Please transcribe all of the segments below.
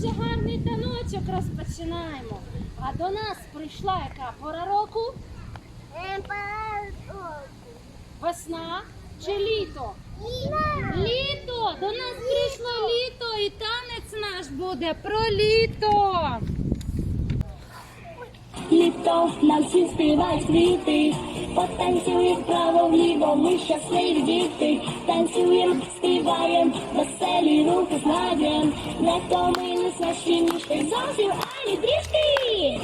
дуже гарний таночок розпочинаємо. А до нас прийшла яка пора року? Весна чи літо? Літо! До нас прийшло літо і танець наш буде про літо. Літо нам всі співають квіти, потанцює вправо вліво, ми щасливі діти, танцюєм, співаєм, веселі руки знаєм, не втомились наші ніжки, зовсім ані трішки.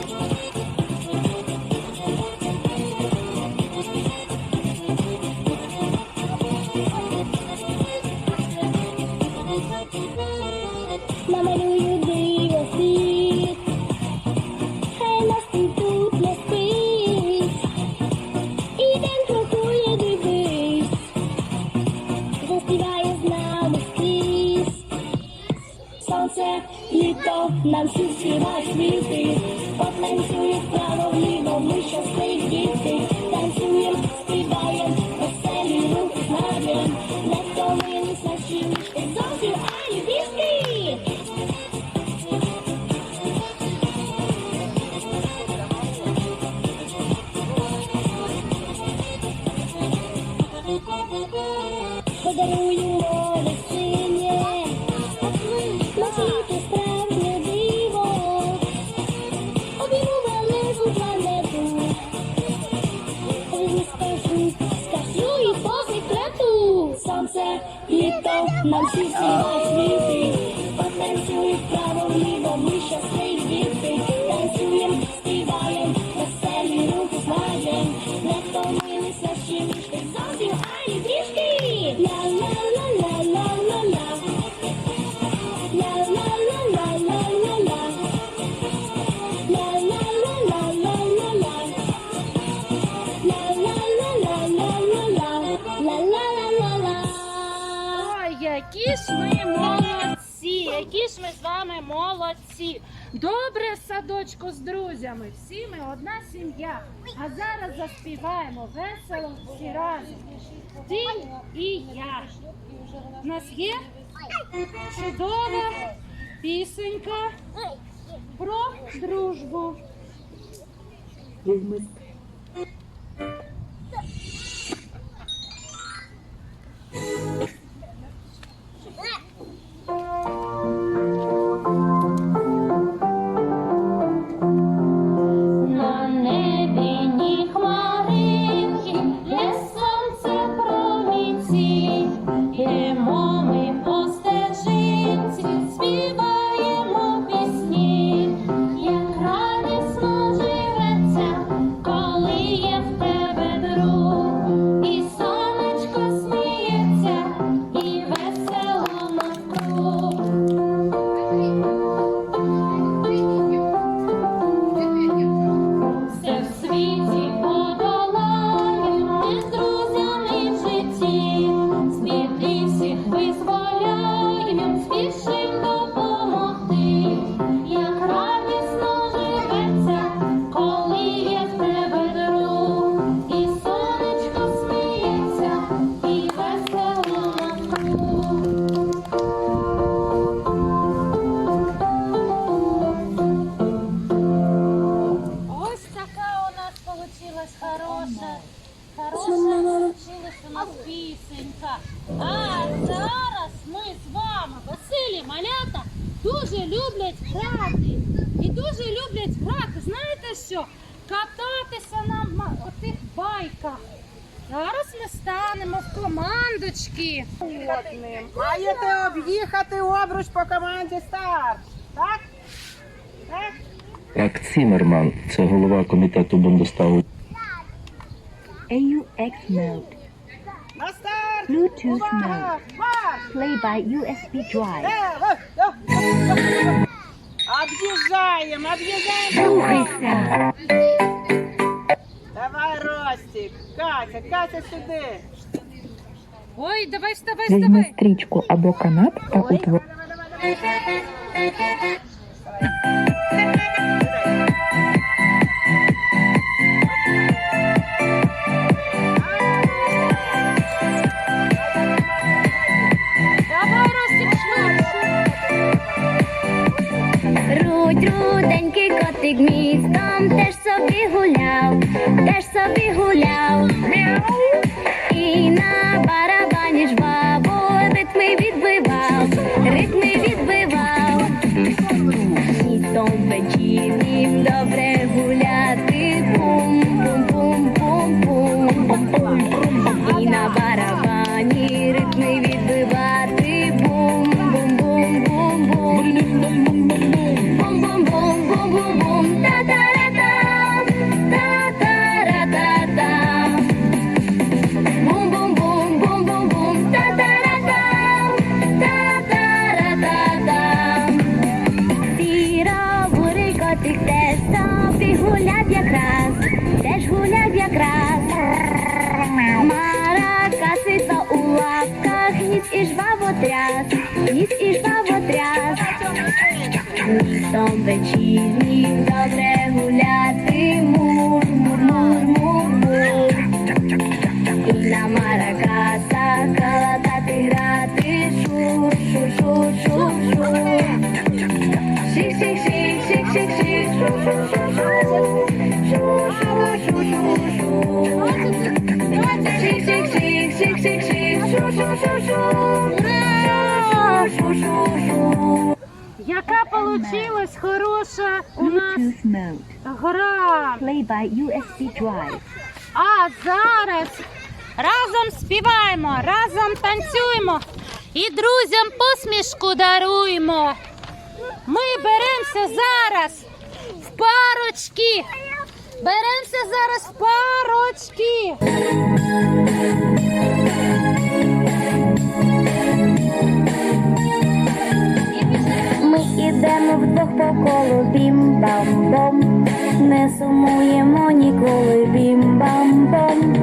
Намалюю Let літо, нам всі молодці. Добре садочку з друзями. Всі ми одна сім'я. А зараз заспіваємо весело всі разом. Ти і я. У нас є чудова пісенька про дружбу. Дуже люблять грати. І дуже люблять грати. Знаєте що? Кататися на отих байках. Зараз ми станемо в командочки. Маєте об'їхати обруч по команді старт. Так? Так? Так, Цімерман, це голова комітету Бундестагу. AUX mode. На старт! Bluetooth! Марш! Play by USB drive. Об'їжджаємо, об'їжджаємо. Рухайся. Давай, Ростик. Катя, Катя сюди. Ой, давай вставай, Візьми вставай. стрічку або канат та утвор. Давай, давай, давай. Лісом Яка получилась хороша у нас гра. Play by USB drive. А зараз разом співаємо, разом танцюємо і друзям посмішку даруємо. Ми беремося зараз в парочки. Беремося зараз в парочки. Ідемо вдвох по колу бім-бам-бом, не сумуємо ніколи бім-бам-бом.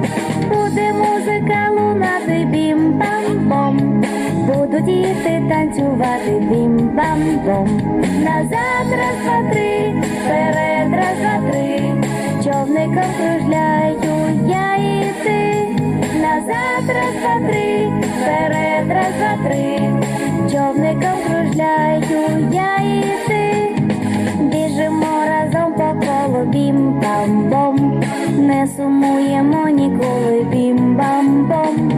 Буде музика лунати бім-бам-бом, будуть діти танцювати бім-бам-бом. Назад раз, два, три, вперед раз, два, три, човником кружляю я і ти. Назад раз, два, три, вперед раз, два, три, човником кружляю я і ти. Біжимо разом по колу бім-бам-бом, не сумуємо ніколи бім-бам-бом.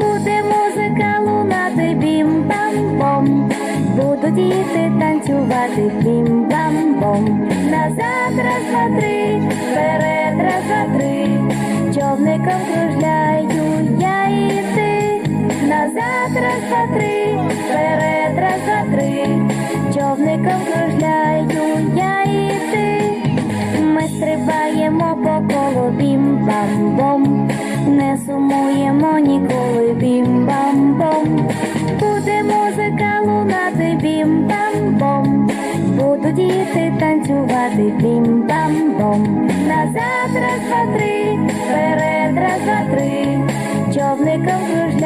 Буде музика лунати бім-бам-бом, будуть діти танцювати бім-бам-бом. Назад раз, два, три, раз, два, три, вперед раз, два, три, човником кружляю я і ти. Ми стрибаємо по колу бім-бам-бом, не сумуємо ніколи бім-бам-бом. Буде музика лунати бім-бам-бом, будуть діти танцювати бім-бам-бом. Назад раз, два, три, вперед раз, два, три, човником кружляю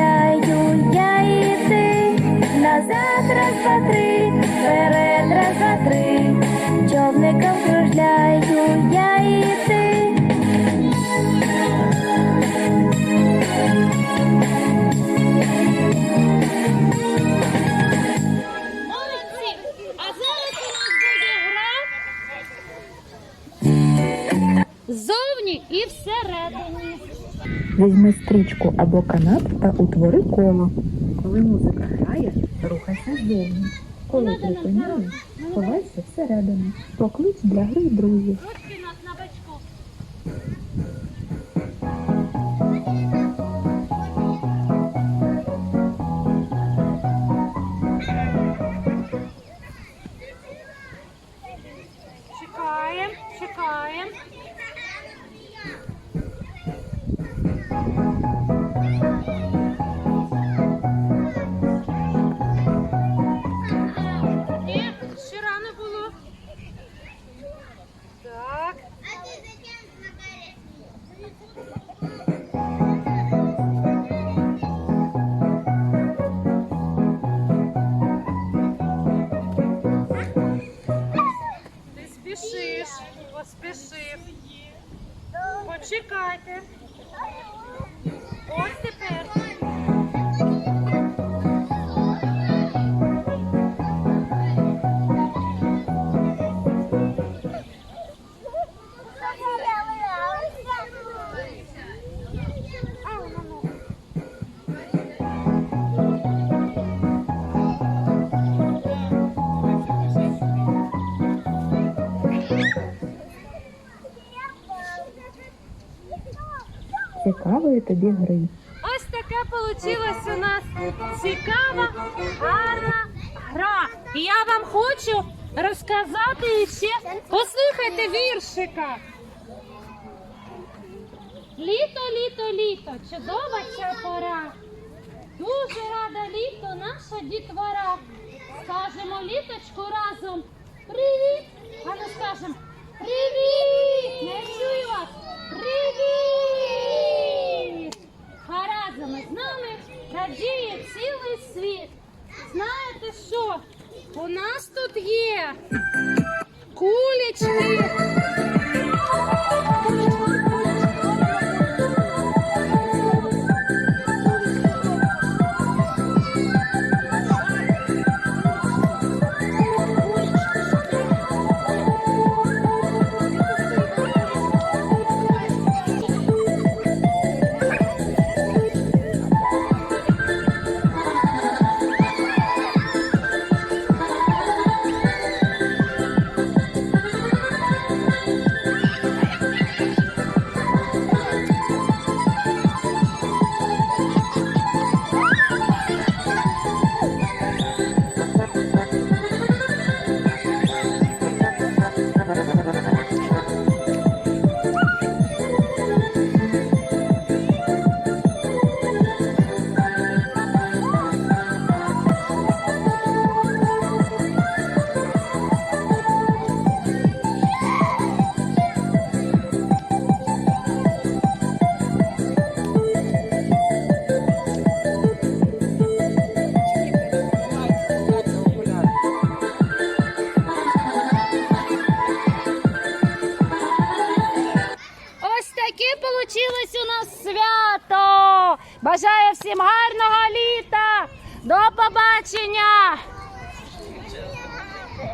Два, три, вперед раз, два, три, човником кружляю я і ти. Молодці! А зараз у нас буде гра ззовні і всередині. Візьми стрічку або канат та утвори коло. Коли музика грає, ззовні. Коли припиняєш, ховайся всередину. Поклич для гри друзів. Чекаємо, чекаємо. Цікавої тобі гри. Ось таке вийшло у нас цікава, гарна гра. І я вам хочу розказати ще. Послухайте віршика. Літо, літо, літо, чудова ця пора. Дуже рада літо наша дітвора. Скажемо літочку разом. Привіт! А не скажемо Привіт! Не чую вас! Привіт! А з нами радіє цілий світ. Знаєте що? У нас тут є кулечки.